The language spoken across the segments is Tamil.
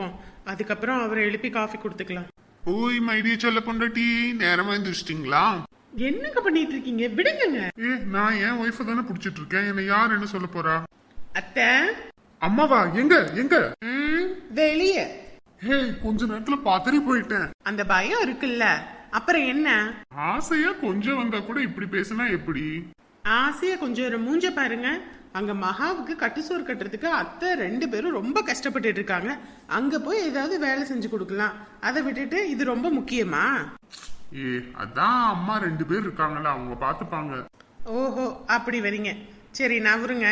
விடுவோம் அதுக்கப்புறம் அவரை எழுப்பி காஃபி கொடுத்துக்கலாம். ஓய் மைடிய சொல்ல பொண்டாட்டி நேரமா எந்திரிச்சிட்டிங்களா? என்னங்க பண்ணிட்டு இருக்கீங்க விடுங்கங்க. ஏ நான் என் ஒய்ஃபை தானே பிடிச்சிட்டு இருக்கேன் என்னை யார் என்ன சொல்ல போறா? அத்தை. அம்மாவா? எங்க? எங்க? வெளியே. ஹே கொஞ்ச நேரத்துல பாத்தறி போயிட்டேன். அந்த பயம் இருக்குல்ல. அப்புறம் என்ன? ஆசையா கொஞ்சம் வந்தா கூட இப்படி பேசினா எப்படி? ஆசையா கொஞ்சம் ஒரு மூஞ்ச பாருங்க. அங்க மகாவுக்கு கட்டுசோறு கட்டுறதுக்கு அத்தை ரெண்டு பேரும் ரொம்ப கஷ்டப்பட்டுட்டு இருக்காங்க. அங்க போய் ஏதாவது வேலை செஞ்சு கொடுக்கலாம். அதை விட்டுட்டு இது ரொம்ப முக்கியமா? ஏ அதான் அம்மா ரெண்டு பேர் இருக்காங்கல்ல அவங்க பாத்துப்பாங்க ஓஹோ அப்படி வரீங்க. சரி நவருங்க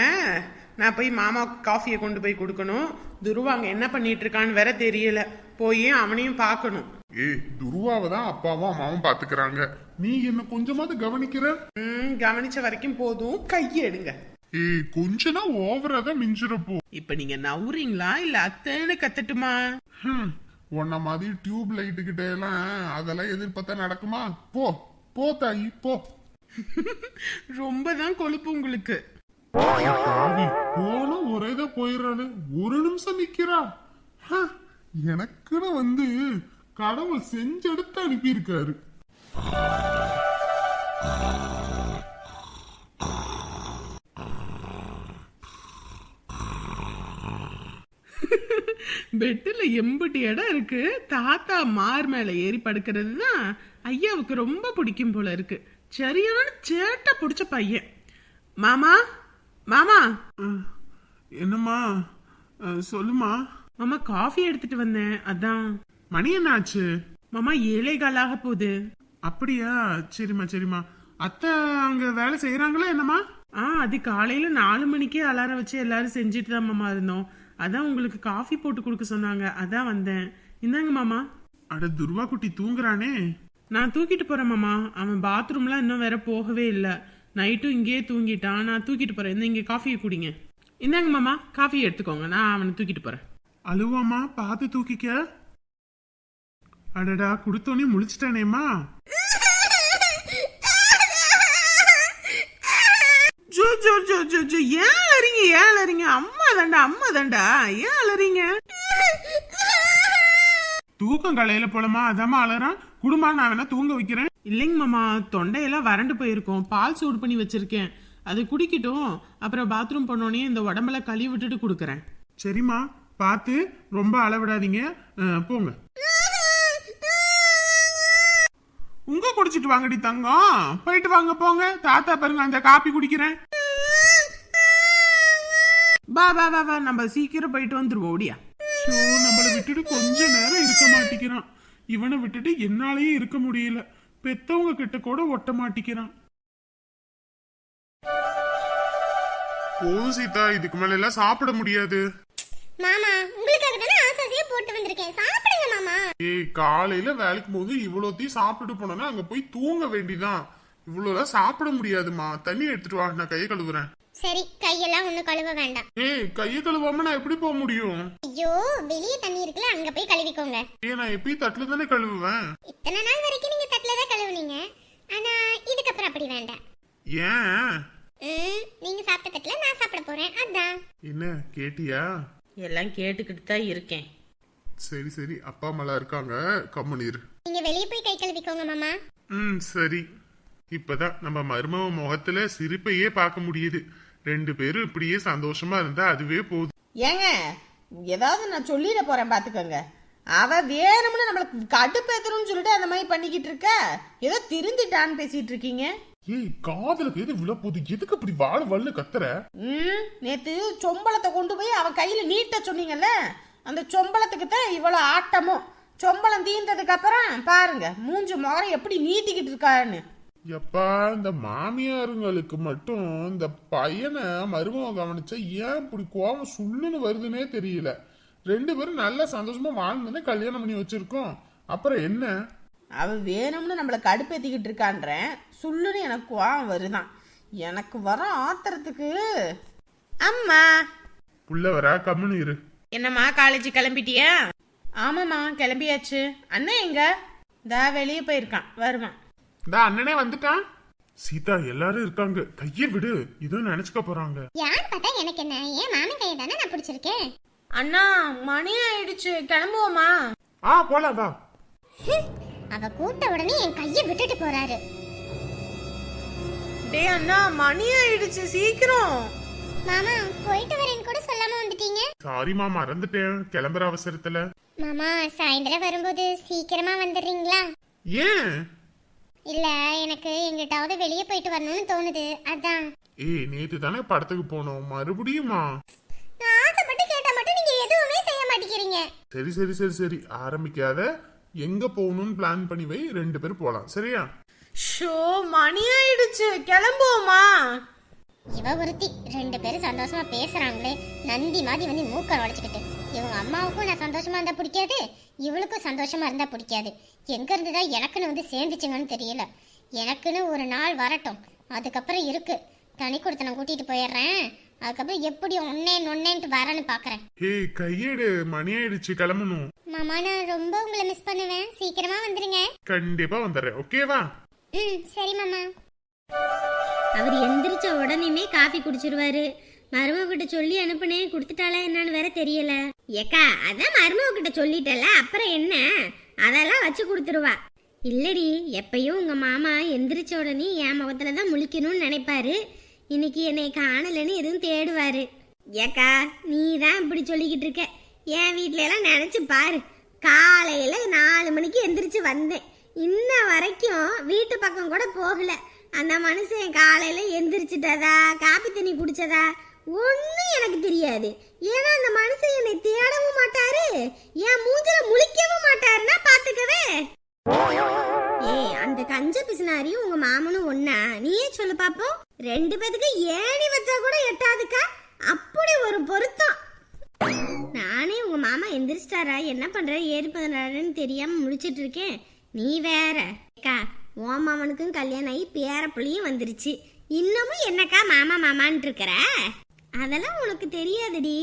நான் போய் மாமாவுக்கு காஃபியை கொண்டு போய் கொடுக்கணும். துருவாங்க என்ன பண்ணிட்டு இருக்கான்னு வேற தெரியல. போய் அவனையும் பார்க்கணும். ஏ துருவாவை தான் அப்பாவும் அம்மாவும் பாத்துக்கிறாங்க நீ என்ன கொஞ்சமாவது கவனிக்கிற? ம் கவனிச்ச வரைக்கும் போதும். கையை எடுங்க. ஏய் கொஞ்சனா ஓவரா தான் மிஞ்சிரப்போ. இப்ப நீங்க நவுறீங்களா இல்ல அத்தைன்னு கத்தட்டுமா? உன்ன மாதிரி டியூப் லைட்டு கிட்ட எல்லாம் அதெல்லாம் எதிர்பார்த்தா நடக்குமா? போ போ தாயி போ. ரொம்ப தான் கொழுப்பு உங்களுக்கு. போனா ஒரே தான் போயிடுறானு. ஒரு நிமிஷம் நிக்கிறா. எனக்குன்னு வந்து கடவுள் செஞ்செடுத்து அனுப்பியிருக்காரு. பெட்டில் எம்புட்டி இடம் இருக்கு. தாத்தா மார் மேல ஏறி படுக்கிறது தான் ஐயாவுக்கு ரொம்ப பிடிக்கும் போல இருக்கு. சரியான சேட்டை பிடிச்ச பையன். மாமா மாமா. என்னம்மா? சொல்லுமா மாமா காஃபி எடுத்துட்டு வந்தேன். அதான். மணி என்ன ஆச்சு மாமா ஏழை காலாக போகுது. அப்படியா? சரிம்மா சரிம்மா. அத்தை அங்க வேலை செய்யறாங்களா என்னம்மா? ஆ அது காலையில நாலு மணிக்கே அலாரம் வச்சு எல்லாரும் செஞ்சுட்டு தான் மாமா இருந்தோம். அதான் உங்களுக்கு காஃபி போட்டு கொடுக்க சொன்னாங்க. அதான் வந்தேன். இந்தாங்க மாமா. அட துர்வா குட்டி தூங்குறானே. நான் தூக்கிட்டு போறேன் மாமா. அவன் பாத்ரூம்லாம் இன்னும் வேற போகவே இல்லை. நைட்டும் இங்கேயே தூங்கிட்டான். நான் தூக்கிட்டு போறேன். இந்த இங்கே காஃபியை குடிங்க. இந்தாங்க மாமா. காஃபி எடுத்துக்கோங்க. நான் அவனை தூக்கிட்டு போறேன். அழுவாமா? பார்த்து தூக்கிக்க. அடடா குடுத்தோனே முழிச்சிட்டானேம்மா. ஜோ ஜோ ஜோ ஜோ ஜோ. ஏன்? அலறீங்க ஏன் அலறீங்க அம்மா தாண்டா அம்மா தாண்டா ஏன் அலறீங்க தூக்கம் கலையில போலமா அதாம்மா அழறான் குடும்பா நான் வேணா தூங்க வைக்கிறேன். இல்லைங்க மாமா தொண்டையெல்லாம் வறண்டு போயிருக்கும். பால் சூடு பண்ணி வச்சிருக்கேன். அது குடிக்கட்டும். அப்புறம் பாத்ரூம் போனோடனே இந்த உடம்புல கழுவி விட்டுட்டு கொடுக்குறேன். சரிம்மா பார்த்து ரொம்ப அளவிடாதீங்க. போங்க. உங்க குடிச்சிட்டு வாங்கடி தங்கம். போயிட்டு வாங்க போங்க. தாத்தா பாருங்க அந்த காப்பி குடிக்கிறேன். பா வா வா வா நம்ம சீக்கிரம் போயிட்டு வந்துருவோம் ஓடியா? ஷோ நம்மள விட்டுட்டு கொஞ்ச நேரம் இருக்க மாட்டேங்கிறான் இவனை விட்டுட்டு என்னாலயே இருக்க முடியல. பெத்தவங்க கிட்ட கூட ஒட்ட மாட்டேங்கிறான் போதும் சீதா இதுக்கு மேல எல்லாம் சாப்பிட முடியாது. மாமா உங்களுக்காக தானே ஆசாசியா போட்டு வந்திருக்கேன். சாப்பிடுங்க மாமா. ஏய் காலையில வேலைக்கு போது இவ்வளோத்தையும் சாப்பிட்டுட்டு போனோன்னா அங்க போய் தூங்க வேண்டிதான். இவ்வளோலாம் சாப்பிட முடியாதுமா தண்ணி எடுத்துட்டு வா நான் கையை கழுவுறேன். சரி கையெல்லாம் ஒண்ணு கழுவ வேண்டாம். ஏய் கையை கழுவாம நான் எப்படி போக முடியும்? ஐயோ வெளியே தண்ணி இருக்குல்ல அங்க போய் கழுவிக்கோங்க. ஏய் நான் எப்பயும் தட்டுல தானே கழுவுவேன். இத்தனை நாள் வரைக்கும் நீங்க தட்டுல தான் கழுவுனீங்க. ஆனா இதுக்கப்புறம் அப்படி வேண்டாம். ஏன்? நீங்க சாப்பிட்ட தட்டுல நான் சாப்பிட போறேன். அதான். என்ன கேட்டியா? எல்லாம் கேட்டுக்கிட்டு தான் இருக்கேன். சரி சரி அப்பா அம்மாலாம் இருக்காங்க. கம்மனீர் நீங்க வெளியே போய் கை கழுவிக்கோங்க மாமா. ம் சரி. இப்பதான் நம்ம மருமக முகத்துல சிரிப்பையே பார்க்க முடியுது. ரெண்டு பேரும் இப்படியே சந்தோஷமா இருந்தா அதுவே போதும். ஏங்க ஏதாவது நான் சொல்லிட போறேன் பாத்துக்கோங்க. அவ வேணும்னு நம்மளுக்கு கடுப்பேத்தணும்னு சொல்லிட்டு அந்த மாதிரி பண்ணிக்கிட்டு இருக்க? ஏதோ திருந்திட்டான்னு பேசிட்டு இருக்கீங்க. ஏய் காதலுக்கு எது விழ போகுது எதுக்கு இப்படி வாழ வல்லு கத்துற? ம் நேத்து சொம்பளத்தை கொண்டு போய் அவன் கையில நீட்ட சொன்னீங்கல்ல? அந்த சொம்பளத்துக்கு தான் இவ்வளவு ஆட்டமும் சொம்பளம் தீர்ந்ததுக்கு அப்புறம் பாருங்க மூஞ்சி முகரம் எப்படி நீட்டிக்கிட்டு இருக்காருன்னு. எப்பா இந்த மாமியாருங்களுக்கு மட்டும் இந்த பையனை மருமக கவனிச்சா ஏன் இப்படி கோவம் சுள்ளுன்னு வருதுன்னே தெரியல. ரெண்டு பேரும் நல்ல சந்தோஷமா வாழ்ந்துன்னு கல்யாணம் பண்ணி வச்சிருக்கோம். அப்புறம் என்ன? அவ வேணும்னு நம்மளை கடுப்பேத்திக்கிட்டு இருக்கான்றேன். சுள்ளுன்னு எனக்கு கோவம் வருதான். எனக்கு வர ஆத்திரத்துக்கு. அம்மா. புள்ள வரா கம்முன்னு இரு. என்னம்மா காலேஜ் கிளம்பிட்டியா? ஆமாம்மா கிளம்பியாச்சு. அண்ணன் எங்க? தா வெளியே போயிருக்கான். வருவான். இந்த அண்ணனே வந்துட்டான். சீதா எல்லாரும் இருக்காங்க. கையை விடு. இதுவும் நினைச்சுக்க போறாங்க. யார் பார்த்தா எனக்கு என்ன? ஏன் மாமன் கையை தானே நான் பிடிச்சிருக்கேன்? அண்ணா மணி ஆயிடுச்சு. கிளம்புவோமா? ஆ போலாம் வா. அவ கூட்ட உடனே என் கையை விட்டுட்டு போறாரு. டேய் அண்ணா மணி ஆயிடுச்சு. சீக்கிரம். மாமா போயிட்டு வரேன்னு கூட சொல்லாம வந்துட்டீங்க. சாரிமா மறந்துட்டேன். கிளம்புற அவசரத்துல. மாமா சாயந்தரம் வரும்போது சீக்கிரமா வந்துடுறீங்களா? ஏன்? இல்ல எனக்கு எங்கிட்டாவது வெளியே போயிட்டு வரணும்னு தோணுது. அதான். ஏய் நேத்து தானே படத்துக்கு போனோம். மறுபடியுமா? நான் ஆசைப்பட்டு கேட்டா மட்டும் நீங்க எதுவுமே செய்ய மாட்டேங்கிறீங்க. சரி சரி சரி சரி. ஆரம்பிக்காத. எங்க போகணும்னு பிளான் பண்ணி வை. ரெண்டு பேரும் போலாம். சரியா? ஷோ மணி ஆயிடுச்சு. கிளம்புவோமா? இவ ஒருத்தி. ரெண்டு பேரும் சந்தோஷமா பேசுறாங்களே. நந்தி மாதிரி வந்து மூக்க உடைச்சுக்கிட்டு. இவங்க அம்மாவுக்கும் நான் சந்தோஷமா இருந்தா பிடிக்காது இவளுக்கும் சந்தோஷமா இருந்தா பிடிக்காது. எங்க இருந்துதான் எனக்குன்னு வந்து சேர்ந்துச்சுங்கன்னு தெரியல. எனக்குன்னு ஒரு நாள் வரட்டும். அதுக்கப்புறம் இருக்கு. தனி கொடுத்தனம் கூட்டிட்டு போயிடுறேன். அதுக்கப்புறம் எப்படி ஒன்னே நொன்னேன்ட்டு வரேன்னு பாக்குறேன். ஏய் கையெடு. மணி ஆயிடுச்சு. கிளம்பணும். மாமா நான் ரொம்ப உங்களை மிஸ் பண்ணுவேன். சீக்கிரமா வந்துருங்க. கண்டிப்பா வந்துடுறேன். ஓகேவா ம் சரி மாமா. அவர் எந்திரிச்ச உடனேமே காஃபி குடிச்சிருவாரு. மருமகிட்ட சொல்லி அனுப்புனே கொடுத்துட்டாளா என்னன்னு வேற தெரியல. ஏக்கா அதான் மருமகிட்ட சொல்லிட்டல அப்புறம் என்ன? அதெல்லாம் வச்சு கொடுத்துருவா. இல்லடி எப்பயும் உங்க மாமா எந்திரிச்ச உடனே என் முகத்துல தான் முழிக்கணும்னு நினைப்பாரு. இன்னைக்கு என்னை காணலன்னு எதுவும் தேடுவாரு. ஏக்கா நீ தான் இப்படி சொல்லிக்கிட்டு இருக்க. என் வீட்ல எல்லாம் நினைச்சு பாரு. காலையில நாலு மணிக்கு எந்திரிச்சு வந்தேன். இன்ன வரைக்கும் வீட்டு பக்கம் கூட போகல. அந்த மனுஷன் காலையில எந்திரிச்சிட்டதா? காப்பி தண்ணி குடிச்சதா? ஒன்றும் எனக்கு தெரியாது. ஏன்னா அந்த மனுஷன் என்னை தேடவும் மாட்டாரு என் மூஞ்சில முழிக்கவும் மாட்டாருன்னா பாத்துக்கவே. ஏய் அந்த கஞ்ச பிசினாரியும் உங்க மாமனும் ஒன்னா நீயே சொல்லு பாப்போம். ரெண்டு பேத்துக்கு ஏணி வச்சா கூட எட்டாதுக்கா? அப்படி ஒரு பொருத்தம். நானே உங்க மாமா எந்திரிச்சிட்டாரா? என்ன பண்ற? ஏறி பண்றாருன்னு தெரியாம முழிச்சிட்டு இருக்கேன். நீ வேற. அக்கா ஓ மாமனுக்கும் கல்யாணம் ஆகி பேர புள்ளியும் வந்துருச்சு. இன்னமும் என்னக்கா மாமா மாமான்ட்டு இருக்கிற? அதெல்லாம் உனக்கு தெரியாதுடி.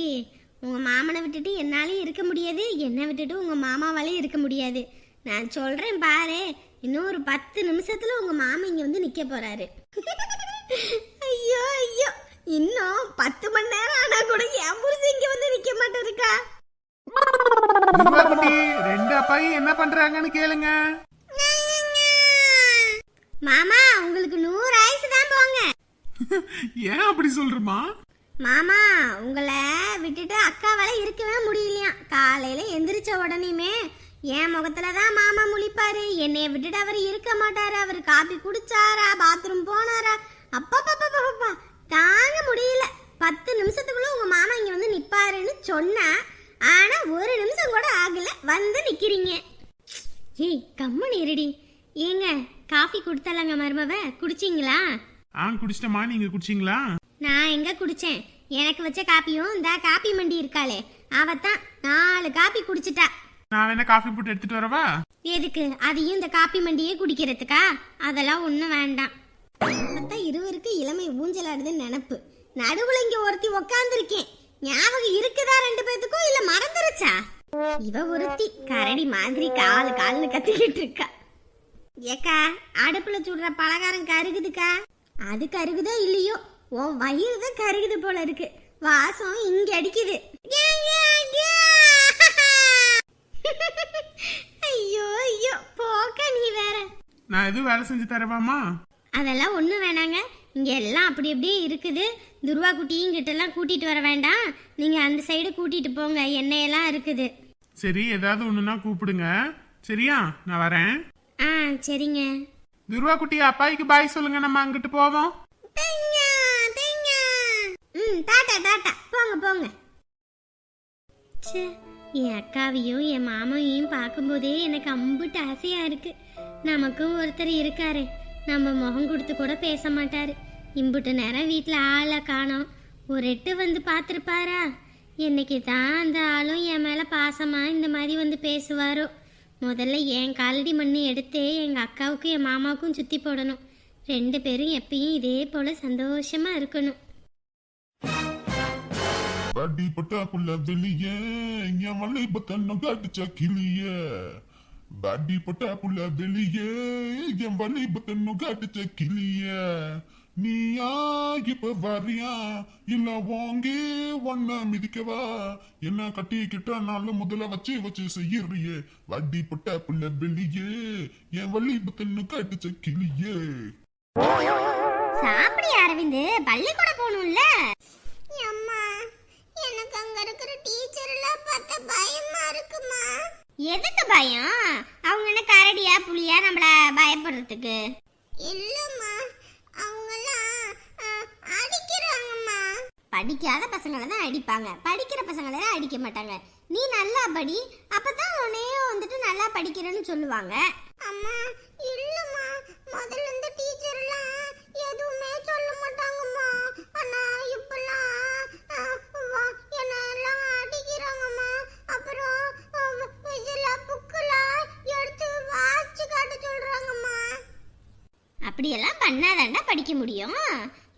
உங்க மாமனை விட்டுட்டு என்னாலையும் இருக்க முடியாது என்னை விட்டுட்டு உங்க மாமாவாலையும் இருக்க முடியாது. நான் சொல்றேன் பாரு இன்னும் ஒரு பத்து நிமிஷத்துல உங்க மாமா இங்க வந்து நிக்க போறாரு. ஐயோ ஐயோ இன்னும் பத்து மணி நேரம் ஆனா கூட என் புருஷன் இங்க வந்து நிக்க மாட்டாருக்கா? ரெண்டு அப்பாயும் என்ன பண்றாங்கன்னு கேளுங்க. மாமா உங்களுக்கு நூறு ஆயுசு தான் போங்க. ஏன் அப்படி சொல்றமா? மாமா உங்களை விட்டுட்டு அக்காவால இருக்கவே முடியலையா? காலையில எந்திரிச்ச உடனேயுமே என் முகத்துல தான் மாமா முழிப்பாரு. என்னைய விட்டுட்டு அவர் இருக்க மாட்டாரு. அவர் காபி குடிச்சாரா? பாத்ரூம் போனாரா? அப்பா தாங்க முடியல. பத்து நிமிஷத்துக்குள்ள உங்க மாமா இங்க வந்து நிப்பாருன்னு சொன்ன ஆனா ஒரு நிமிஷம் கூட ஆகல. வந்து நிக்கிறீங்க. ஏய் கம்முன்னு இருடி. ஏங்க காஃபி கொடுத்தலாங்க மருமவ. குடிச்சிங்களா? ஆ குடிச்சிட்டமா நீங்க குடிச்சிங்களா? எங்க குடிச்சேன்? எனக்கு வச்ச காப்பியும் இந்த காப்பி மண்டி இருக்காளே. அவத்தான் நாலு காப்பி குடிச்சிட்டா. நான் வேணா காஃபி போட்டு எடுத்துட்டு வரவா? எதுக்கு? அதையும் இந்த காப்பி மண்டியே குடிக்கிறதுக்கா? அதெல்லாம் ஒண்ணும் வேண்டாம். பார்த்தா இருவருக்கு இளமை ஊஞ்சலாடுதுன்னு நினப்பு. நடுவுல இங்க ஒருத்தி உக்காந்துருக்கேன். ஞாபகம் இருக்குதா ரெண்டு பேத்துக்கும்? இல்ல மறந்துருச்சா? இவ ஒருத்தி கரடி மாதிரி காலு கால்னு கத்திக்கிட்டு இருக்கா. ஏக்கா அடுப்புல சுடுற பலகாரம் கருகுதுக்கா? அது கருகுதோ இல்லையோ? உன் வயிறு தான் கருகுது போல இருக்கு. வாசம் இங்க அடிக்குது. ஐயோ ஐயோ போக்க நீ வேற. நான் எதுவும் வேலை செஞ்சு தரவாமா? அதெல்லாம் ஒன்றும் வேணாங்க. இங்கே எல்லாம் அப்படி அப்படியே இருக்குது. துருவா குட்டியும் கிட்டலாம் கூட்டிகிட்டு வர வேண்டாம். நீங்கள் அந்த சைடு கூட்டிகிட்டு போங்க. எண்ணெயெல்லாம் இருக்குது. சரி ஏதாவது ஒண்ணுனா கூப்பிடுங்க. சரியா? நான் வரேன். ஆ சரிங்க. துருவா குட்டி அப்பாய்க்கு பாய் சொல்லுங்க. நம்ம அங்கிட்டு போவோம். ம் டாட்டா டாட்டா போங்க போங்க. ச்சே என் அக்காவையும் என் மாமையும் பார்க்கும்போதே எனக்கு அம்புட்டு ஆசையா இருக்கு. நமக்கும் ஒருத்தர் இருக்காரு. நம்ம முகம் கொடுத்து கூட பேச மாட்டாரு. இம்புட்டு நேரம் வீட்டில் ஆளை காணோம். ஒரு எட்டு வந்து பார்த்துருப்பாரா? என்னைக்கு தான் அந்த ஆளும் என் மேலே பாசமாக இந்த மாதிரி வந்து பேசுவாரோ? முதல்ல என் காலடி மண்ணு எடுத்தே எங்கள் அக்காவுக்கும் என் மாமாவுக்கும் சுற்றி போடணும். ரெண்டு பேரும் எப்பயும் இதே போல் சந்தோஷமாக இருக்கணும். பாடி பட்டா வெளியே என் மலை பத்தன்னம் காட்டுச்சா கிளிய. பாடி பட்டாக்குள்ள வெளியே என் வள்ளி பத்தன்னம் காட்டுச்சா கிளிய. நீயா இப்ப வரியா? இல்ல வாங்கே ஒன்ன மிதிக்கவா? என்ன கட்டிக்கிட்டா நல்ல முதல்ல வச்சு வச்சு செய்யறியே. வட்டி புட்ட புள்ள வெளியே என் வள்ளி பத்தன்னு கட்டுச்ச கிளியே. சாப்பிடி அரவிந்து. பள்ளிக்கூடம் போகணும்ல. எதுக்கு பயம்? அவங்க என்ன கரடியா புலியா நம்மள பயப்படுறதுக்கு? இல்லம்மா அவங்கெல்லாம் அடிக்கிறாங்கம்மா. படிக்காத பசங்களை தான் அடிப்பாங்க. படிக்கிற பசங்களை தான் அடிக்க மாட்டாங்க. நீ நல்லா படி அப்பதான் உன்னையும் வந்துட்டு நல்லா படிக்கிறேன்னு சொல்லுவாங்க. அம்மா இல்லம்மா முதல்ல அப்படியெல்லாம் பண்ணாதாண்டா படிக்க முடியும்?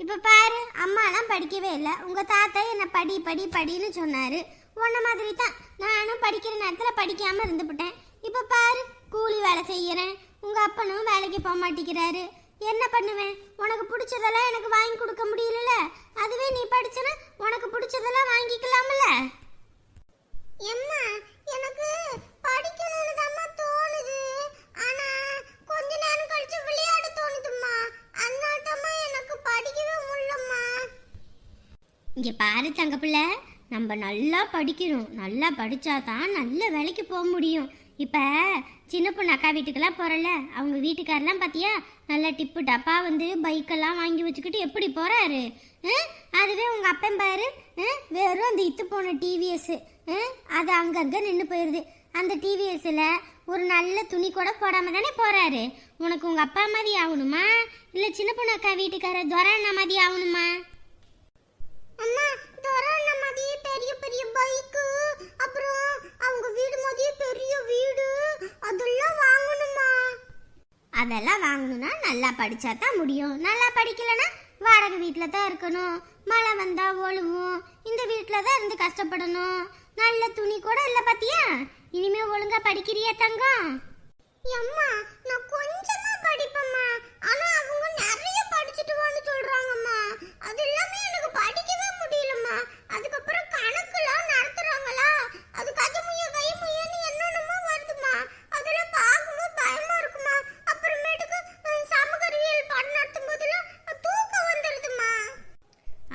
இப்போ பாரு அம்மாலாம் படிக்கவே இல்லை. உங்கள் தாத்தா என்ன படி படி படின்னு சொன்னார். உன்ன மாதிரி தான் நானும் படிக்கிற நேரத்தில் படிக்காமல் இருந்துவிட்டேன் இப்போ பாரு கூலி வேலை செய்கிறேன் உங்கள் அப்பனும் வேலைக்கு போக மாட்டேங்கிறாரு. என்ன பண்ணுவேன்? உனக்கு பிடிச்சதெல்லாம் எனக்கு வாங்கி கொடுக்க முடியல அதுவே நீ படிச்சனா உனக்கு பிடிச்சதெல்லாம் வாங்கிக்கலாம்ல? எம்மா எனக்கு படிக்கணும்னு தான் தோணுது. ஆனா கொஞ்ச கழிச்சு விளையாட தோணுதும்மா. அதனால தான் எனக்கு படிக்கவே முடியலம்மா. இங்க பாரு தங்க பிள்ளை நம்ம நல்லா படிக்கணும். நல்லா படிச்சாதான் நல்ல வேலைக்கு போக முடியும். இப்போ சின்ன பொண்ணு அக்கா வீட்டுக்கெல்லாம் போகிறல அவங்க வீட்டுக்காரெல்லாம் பார்த்தியா நல்ல டிப்பு டப்பா வந்து பைக்கெல்லாம் வாங்கி வச்சுக்கிட்டு எப்படி போகிறாரு அதுவே உங்கள் அப்பன் பாரு. வெறும் அந்த இத்து போன டிவிஎஸ்ஸு அது அங்கங்கே நின்று போயிடுது அந்த டிவிஎஸ்ஸில் ஒரு நல்ல துணி கூட போடாம தானே போறாரு? உனக்கு உங்க அப்பா மாதிரி ஆகணுமா? இல்ல சின்ன பொண்ணு அக்கா வீட்டுக்காரர் துரை மாதிரி ஆகணுமா? அம்மா தொரான மாதிரியே பெரிய பெரிய பைக்கு அப்புறம் அவங்க வீடு மாதிரியே பெரிய வீடு அதெல்லாம் வாங்கணுமா? அதெல்லாம் வாங்கணும்னா நல்லா படிச்சா தான் முடியும். நல்லா படிக்கலனா வாடகை வீட்டில் தான் இருக்கணும். மழை வந்தா ஒழுகும். இந்த வீட்டில் தான் இருந்து கஷ்டப்படணும். நல்ல துணி கூட இல்லை பாத்தியா? இனிமே ஒழுங்கா படிக்கிறியா தங்கம் அம்மா நான் கொஞ்சமா படிப்பேம்மா. ஆனா அவங்க நிறைய படிச்சுட்டு வான்னு சொல்றாங்கம்மா. அது எல்லாமே எனக்கு படிக்கவே முடியலம்மா. அதுக்கப்புறம் கணக்குலாம் நடத்துறாங்களா? அது கஜமுய கைமுயன்னு என்னென்னமோ வருதுமா அதெல்லாம் பார்க்கும்போது பயமா இருக்குமா அப்புறமேட்டுக்கு அஹ், பாடம் நடத்தும் போதெல்லாம் தூக்கம் வந்துடுதுமா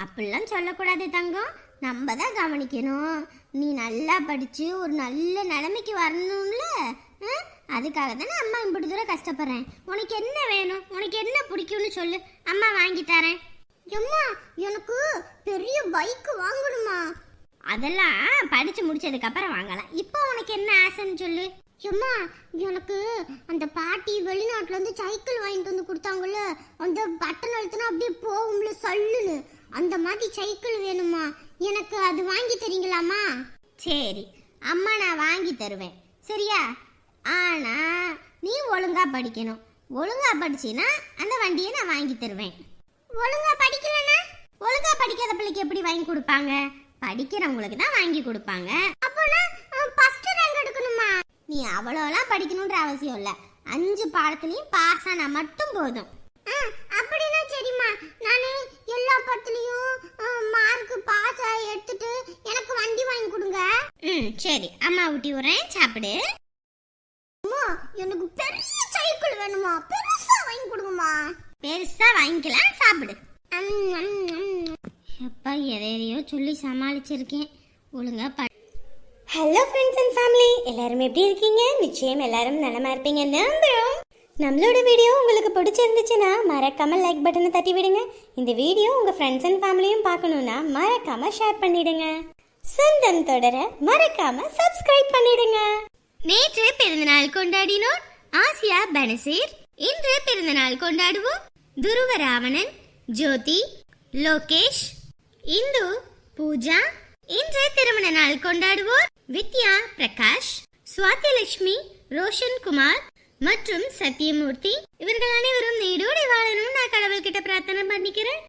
அப்படிலாம் சொல்லக்கூடாது தங்கம். நம்ம தான் கவனிக்கணும். நீ நல்லா படித்து ஒரு நல்ல நிலைமைக்கு வரணும்ல? அதுக்காக தானே அம்மா இப்படி தூரம் கஷ்டப்படுறேன். உனக்கு என்ன வேணும்? உனக்கு என்ன பிடிக்கும்னு சொல்லு. அம்மா வாங்கி தரேன். அம்மா எனக்கு பெரிய பைக் வாங்கணுமா? அதெல்லாம் படிச்சு முடிச்சதுக்கு அப்புறம் வாங்கலாம். இப்போ உனக்கு என்ன ஆசைன்னு சொல்லு. அம்மா எனக்கு அந்த பாட்டி வெளிநாட்டுல இருந்து சைக்கிள் வாங்கிட்டு வந்து கொடுத்தாங்கல்ல அந்த பட்டன் அழுத்தினா அப்படியே போகும்ல சல்லுன்னு. அந்த மாதிரி சைக்கிள் வேணுமா எனக்கு அது வாங்கி தரீங்களாமா சரி அம்மா நான் வாங்கி தருவேன். சரியா? ஆனா நீ ஒழுங்கா படிக்கணும். ஒழுங்கா படிச்சினா அந்த வண்டியை நான் வாங்கி தருவேன். ஒழுங்கா படிக்கலன்னா? ஒழுங்கா படிக்காத பிள்ளைக்கு எப்படி வாங்கி கொடுப்பாங்க? படிக்கிறவங்களுக்கு தான் வாங்கி கொடுப்பாங்க. அப்போனா ஃபர்ஸ்ட் ரேங்க் எடுக்கணுமா? நீ அவ்வளோலாம் படிக்கணுன்ற அவசியம் இல்லை. அஞ்சு பாடத்துலையும் பாஸ் ஆனா மட்டும் போதும். அப்படின்னா சரிம்மா. நான் எல்லா படத்துலயும் மார்க் பாஸ் எடுத்துட்டு எனக்கு வண்டி வாங்கி கொடுங்க. ம் சரி. அம்மா ஊட்டி விடுறேன். சாப்பிடு. அம்மா எனக்கு பெரிய சைக்கிள் வேணுமா? பெருசா வாங்கி கொடுங்கம்மா. பெருசா வாங்கிக்கலாம். சாப்பிடு. அப்பா எதையோ சொல்லி சமாளிச்சிருக்கேன். ஒழுங்கா ப ஹலோ ஃப்ரெண்ட்ஸ் அண்ட் ஃபேமிலி எல்லாரும் எப்படி இருக்கீங்க? நிச்சயம் எல்லாரும் நலமா இருப்பீங்க. நம்புறோம். நம்மளோட வீடியோ உங்களுக்கு பிடிச்சிருந்துச்சுன்னா மறக்காமல் லைக் பட்டனை தட்டி விடுங்க. இந்த வீடியோ உங்கள் ஃப்ரெண்ட்ஸ் அண்ட் ஃபேமிலியும் பார்க்கணும்னா மறக்காமல் ஷேர் பண்ணிடுங்க. சொந்தம் தொடர மறக்காம சப்ஸ்கிரைப் பண்ணிடுங்க. நேற்று பிறந்தநாள் கொண்டாடினோர் ஆசியா பனசீர். இன்று பிறந்தநாள் கொண்டாடுவோம். துருவ ராவணன் ஜோதி லோகேஷ் இந்து பூஜா. இன்று திருமண நாள் கொண்டாடுவோர் வித்யா பிரகாஷ் சுவாதிலட்சுமி ரோஷன் குமார் மற்றும் சத்யமூர்த்தி இவர்கள் அனைவரும் நீடோடி வாழணும்னு நான் கடவுள்கிட்ட பிரார்த்தனை பண்ணிக்கிறேன்.